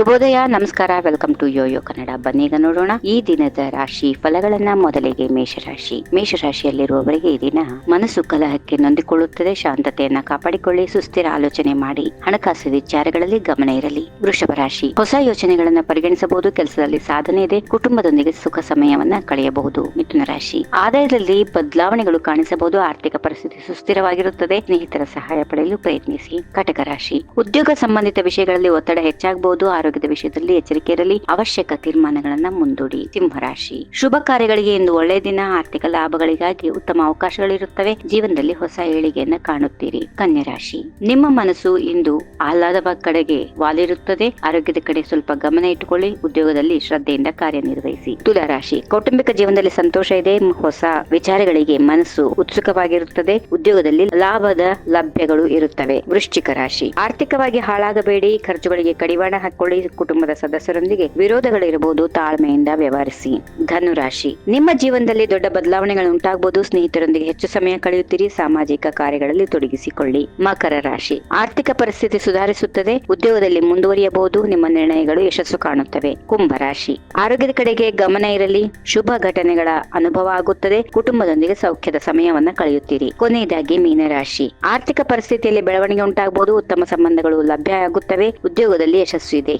ಶುಭೋದಯ, ನಮಸ್ಕಾರ, welcome to YoYo Kannada. ಬನ್ನೀಗ ನೋಡೋಣ ಈ ದಿನದ ರಾಶಿ ಫಲಗಳನ್ನ ಮೊದಲಿಗೆ ಮೇಷರಾಶಿ. ಮೇಷರಾಶಿಯಲ್ಲಿರುವವರಿಗೆ ಈ ದಿನ ಮನಸ್ಸು ಕಲಹಕ್ಕೆ ನೊಂದಿಕೊಳ್ಳುತ್ತದೆ. ಶಾಂತತೆಯನ್ನ ಕಾಪಾಡಿಕೊಳ್ಳಿ, ಸುಸ್ಥಿರ ಆಲೋಚನೆ ಮಾಡಿ, ಹಣಕಾಸು ವಿಚಾರಗಳಲ್ಲಿ ಗಮನ ಇರಲಿ. ವೃಷಭ ರಾಶಿ, ಹೊಸ ಯೋಚನೆಗಳನ್ನ ಪರಿಗಣಿಸಬಹುದು. ಕೆಲಸದಲ್ಲಿ ಸಾಧನೆ ಇದೆ. ಕುಟುಂಬದೊಂದಿಗೆ ಸುಖ ಸಮಯವನ್ನ ಕಳೆಯಬಹುದು. ಮಿಥುನ ರಾಶಿ, ಆದಾಯದಲ್ಲಿ ಬದಲಾವಣೆಗಳು ಕಾಣಿಸಬಹುದು. ಆರ್ಥಿಕ ಪರಿಸ್ಥಿತಿ ಸುಸ್ಥಿರವಾಗಿರುತ್ತದೆ. ಸ್ನೇಹಿತರ ಸಹಾಯ ಪಡೆಯಲು ಪ್ರಯತ್ನಿಸಿ. ಕಟಕ ರಾಶಿ, ಉದ್ಯೋಗ ಸಂಬಂಧಿತ ವಿಷಯಗಳಲ್ಲಿ ಒತ್ತಡ ಹೆಚ್ಚಾಗಬಹುದು. ಆರೋಗ್ಯದ ವಿಷಯದಲ್ಲಿ ಎಚ್ಚರಿಕೆ ಇರಲಿ. ಅವಶ್ಯಕ ತೀರ್ಮಾನಗಳನ್ನ ಮುಂದೂಡಿ. ಸಿಂಹರಾಶಿ ಶುಭ ಕಾರ್ಯಗಳಿಗೆ ಇಂದು ಒಳ್ಳೆಯ ದಿನ. ಆರ್ಥಿಕ ಲಾಭಗಳಿಗಾಗಿ ಉತ್ತಮ ಅವಕಾಶಗಳಿರುತ್ತವೆ. ಜೀವನದಲ್ಲಿ ಹೊಸ ಏಳಿಗೆಯನ್ನ ಕಾಣುತ್ತೀರಿ. ಕನ್ಯರಾಶಿ ನಿಮ್ಮ ಮನಸ್ಸು ಇಂದು ಆಹ್ಲಾದ ಕಡೆಗೆ ವಾಲಿರುತ್ತದೆ. ಆರೋಗ್ಯದ ಕಡೆ ಸ್ವಲ್ಪ ಗಮನ ಇಟ್ಟುಕೊಳ್ಳಿ. ಉದ್ಯೋಗದಲ್ಲಿ ಶ್ರದ್ಧೆಯಿಂದ ಕಾರ್ಯನಿರ್ವಹಿಸಿ. ತುಲಾರಾಶಿ ಕೌಟುಂಬಿಕ ಜೀವನದಲ್ಲಿ ಸಂತೋಷ ಇದೆ. ಹೊಸ ವಿಚಾರಗಳಿಗೆ ಮನಸ್ಸು ಉತ್ಸುಕವಾಗಿರುತ್ತದೆ. ಉದ್ಯೋಗದಲ್ಲಿ ಲಾಭದ ಲಭ್ಯಗಳು ಇರುತ್ತವೆ. ವೃಶ್ಚಿಕ ರಾಶಿ. ಆರ್ಥಿಕವಾಗಿ ಹಾಳಾಗಬೇಡಿ. ಖರ್ಚುಗಳಿಗೆ ಕಡಿವಾಣ ಹಾಕೊಳ್ಳಿ ಕುಟುಂಬದ ಸದಸ್ಯರೊಂದಿಗೆ ವಿರೋಧಗಳಿರಬಹುದು, ತಾಳ್ಮೆಯಿಂದ ವ್ಯವಹರಿಸಿ. ಧನು ರಾಶಿ ನಿಮ್ಮ ಜೀವನದಲ್ಲಿ ದೊಡ್ಡ ಬದಲಾವಣೆಗಳು ಉಂಟಾಗಬಹುದು. ಸ್ನೇಹಿತರೊಂದಿಗೆ ಹೆಚ್ಚು ಸಮಯ ಕಳೆಯುತ್ತೀರಿ. ಸಾಮಾಜಿಕ ಕಾರ್ಯಗಳಲ್ಲಿ ತೊಡಗಿಸಿಕೊಳ್ಳಿ. ಮಕರ ರಾಶಿ. ಆರ್ಥಿಕ ಪರಿಸ್ಥಿತಿ ಸುಧಾರಿಸುತ್ತದೆ. ಉದ್ಯೋಗದಲ್ಲಿ ಮುಂದುವರಿಯಬಹುದು. ನಿಮ್ಮ ನಿರ್ಣಯಗಳು ಯಶಸ್ಸು ಕಾಣುತ್ತವೆ. ಕುಂಭ ರಾಶಿ. ಆರೋಗ್ಯದ ಕಡೆಗೆ ಗಮನ ಇರಲಿ. ಶುಭ ಘಟನೆಗಳ ಅನುಭವ ಆಗುತ್ತದೆ. ಕುಟುಂಬದೊಂದಿಗೆ ಸೌಖ್ಯದ ಸಮಯವನ್ನು ಕಳೆಯುತ್ತೀರಿ. ಕೊನೆಯದಾಗಿ ಮೀನರಾಶಿ. ಆರ್ಥಿಕ ಪರಿಸ್ಥಿತಿಯಲ್ಲಿ ಬೆಳವಣಿಗೆ ಉಂಟಾಗಬಹುದು. ಉತ್ತಮ ಸಂಬಂಧಗಳು ಲಭ್ಯ ಆಗುತ್ತವೆ. ಉದ್ಯೋಗದಲ್ಲಿ ಯಶಸ್ಸು ಇದೆ.